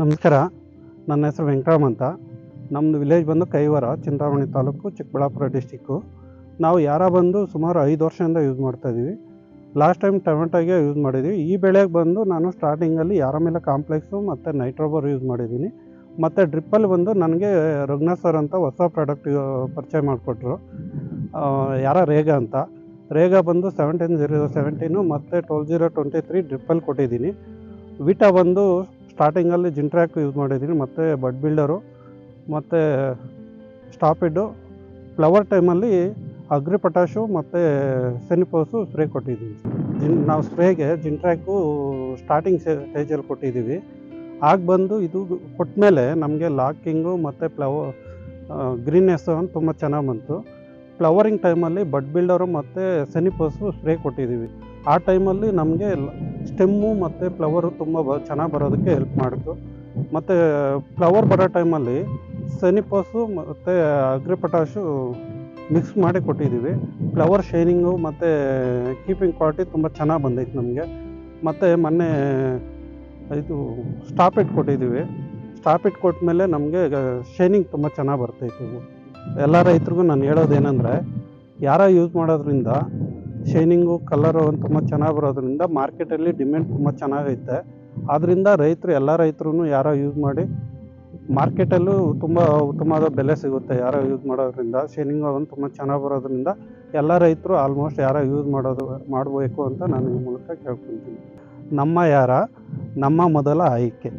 ನಮಸ್ಕಾರ. ನನ್ನ ಹೆಸರು ವೆಂಕಟರಾಮ್ ಅಂತ. ನಮ್ಮದು ವಿಲೇಜ್ ಬಂದು ಕೈವರ, ಚಿಂತಾಮಣಿ ತಾಲೂಕು, ಚಿಕ್ಕಬಳ್ಳಾಪುರ ಡಿಸ್ಟಿಕ್ಕು. ನಾವು ಯಾರ ಬಂದು ಸುಮಾರು ಐದು ವರ್ಷದಿಂದ ಯೂಸ್ ಮಾಡ್ತಾ ಇದ್ದೀವಿ ಲಾಸ್ಟ್ ಟೈಮ್ ಟೊಮೆಟೊಗೆ ಯೂಸ್ ಮಾಡಿದ್ವಿ. ಈ ಬೆಳೆಗೆ ಬಂದು ನಾನು ಸ್ಟಾರ್ಟಿಂಗಲ್ಲಿ ಯಾರ ಮೇಲೆ ಕಾಂಪ್ಲೆಕ್ಸು ಮತ್ತು ನೈಟ್ರೋಬರ್ ಯೂಸ್ ಮಾಡಿದ್ದೀನಿ ಮತ್ತು ಡ್ರಿಪ್ಪಲ್ಲಿ ಬಂದು ನನಗೆ ರಘುನಾಥ್ ಸರ್ ಅಂತ ಹೊಸ ಪ್ರಾಡಕ್ಟ್ ಪರಿಚಯ ಮಾಡಿಕೊಟ್ರು. ಯಾರ ರೇಗ ಅಂತ. ರೇಗ ಬಂದು ಸೆವೆಂಟೀನ್ ಜೀರೋ ಸೆವೆಂಟೀನು ಮತ್ತು ಟ್ವೆಲ್ ಜೀರೋ ಟ್ವೆಂಟಿ ತ್ರೀ ಡ್ರಿಪ್ಪಲ್ಲಿ ಕೊಟ್ಟಿದ್ದೀನಿ ವಿಟಾ ಬಂದು ಸ್ಟಾರ್ಟಿಂಗಲ್ಲಿ ಜಿಂಟ್ರ್ಯಾಕ್ ಯೂಸ್ ಮಾಡಿದ್ದೀನಿ, ಮತ್ತು ಬಡ್ ಬಿಲ್ಡರು, ಮತ್ತು ಸ್ಟಾಪಿಡ್ಡು, ಫ್ಲವರ್ ಟೈಮಲ್ಲಿ ಅಗ್ರಿ ಪೊಟ್ಯಾಶು, ಮತ್ತು ಸೆನಿಪೋಸು ಸ್ಪ್ರೇ ಕೊಟ್ಟಿದ್ದೀವಿ ಜಿನ್, ನಾವು ಸ್ಪ್ರೇಗೆ ಜಿಂಟ್ರ್ಯಾಕು ಸ್ಟಾರ್ಟಿಂಗ್ ಸ್ಟೇಜಲ್ಲಿ ಕೊಟ್ಟಿದ್ದೀವಿ. ಆಗ ಬಂದು ಇದು ಕೊಟ್ಟಮೇಲೆ ನಮಗೆ ಲಾಕಿಂಗು, ಮತ್ತು ಫ್ಲವ ಗ್ರೀನೆಸ್ಸು ಅಂತ ತುಂಬ ಚೆನ್ನಾಗಿ ಬಂತು. ಫ್ಲವರಿಂಗ್ ಟೈಮಲ್ಲಿ ಬಡ್ ಬಿಲ್ಡರು, ಮತ್ತು ಸೆನಿಪೋಸು ಸ್ಪ್ರೇ ಕೊಟ್ಟಿದ್ದೀವಿ. ಆ ಟೈಮಲ್ಲಿ ನಮಗೆ ಸ್ಟೆಮ್ಮು ಮತ್ತು ಫ್ಲವರು ತುಂಬ ಬ ಚೆನ್ನಾಗಿ ಬರೋದಕ್ಕೆ ಹೆಲ್ಪ್ ಮಾಡಿತು. ಮತ್ತು ಫ್ಲವರ್ ಬರೋ ಟೈಮಲ್ಲಿ ಸೆನಿಪಾಸು ಮತ್ತು ಅಗ್ರಿ ಪೊಟ್ಯಾಶು ಮಿಕ್ಸ್ ಮಾಡಿ ಕೊಟ್ಟಿದ್ದೀವಿ. ಫ್ಲವರ್ ಶೈನಿಂಗು ಮತ್ತು ಕೀಪಿಂಗ್ ಕ್ವಾಲಿಟಿ ತುಂಬ ಚೆನ್ನಾಗಿ ಬಂದೈತೆ ನಮಗೆ. ಮತ್ತು ಮೊನ್ನೆ ಇದು ಸ್ಟಾಪ್ ಇಟ್ ಕೊಟ್ಟಿದ್ದೀವಿ. ಸ್ಟಾಪ್ ಇಟ್ ಕೊಟ್ಮೇಲೆ ನಮಗೆ ಶೈನಿಂಗ್ ತುಂಬ ಚೆನ್ನಾಗಿ ಬರ್ತೈತೆ. ಎಲ್ಲ ರೈತರಿಗೂ ನಾನು ಹೇಳೋದೇನೆಂದರೆ, ಯಾರ ಯೂಸ್ ಮಾಡೋದ್ರಿಂದ ಶೈನಿಂಗು, ಕಲರು ತುಂಬ ಚೆನ್ನಾಗಿ ಬರೋದ್ರಿಂದ ಮಾರ್ಕೆಟಲ್ಲಿ ಡಿಮ್ಯಾಂಡ್ ತುಂಬ ಚೆನ್ನಾಗೈತೆ. ಆದ್ದರಿಂದ ರೈತರು, ಎಲ್ಲ ರೈತರು ಯಾರೋ ಯೂಸ್ ಮಾಡಿ ಮಾರ್ಕೆಟಲ್ಲೂ ತುಂಬ ಉತ್ತಮವಾದ ಬೆಲೆ ಸಿಗುತ್ತೆ ಯಾರೋ ಯೂಸ್ ಮಾಡೋದ್ರಿಂದ. ಶೈನಿಂಗ್ ಒಂದು ತುಂಬ ಚೆನ್ನಾಗಿ ಬರೋದ್ರಿಂದ ಎಲ್ಲ ರೈತರು ಆಲ್ಮೋಸ್ಟ್ ಯಾರೋ ಯೂಸ್ ಮಾಡೋದು, ಮಾಡಬೇಕು ಅಂತ ನಾನು ಈ ಮೂಲಕ ಕೇಳ್ಕೊತೀನಿ ನಮ್ಮ ಯಾರ? ನಮ್ಮ ಮೊದಲ ಆಯ್ಕೆ.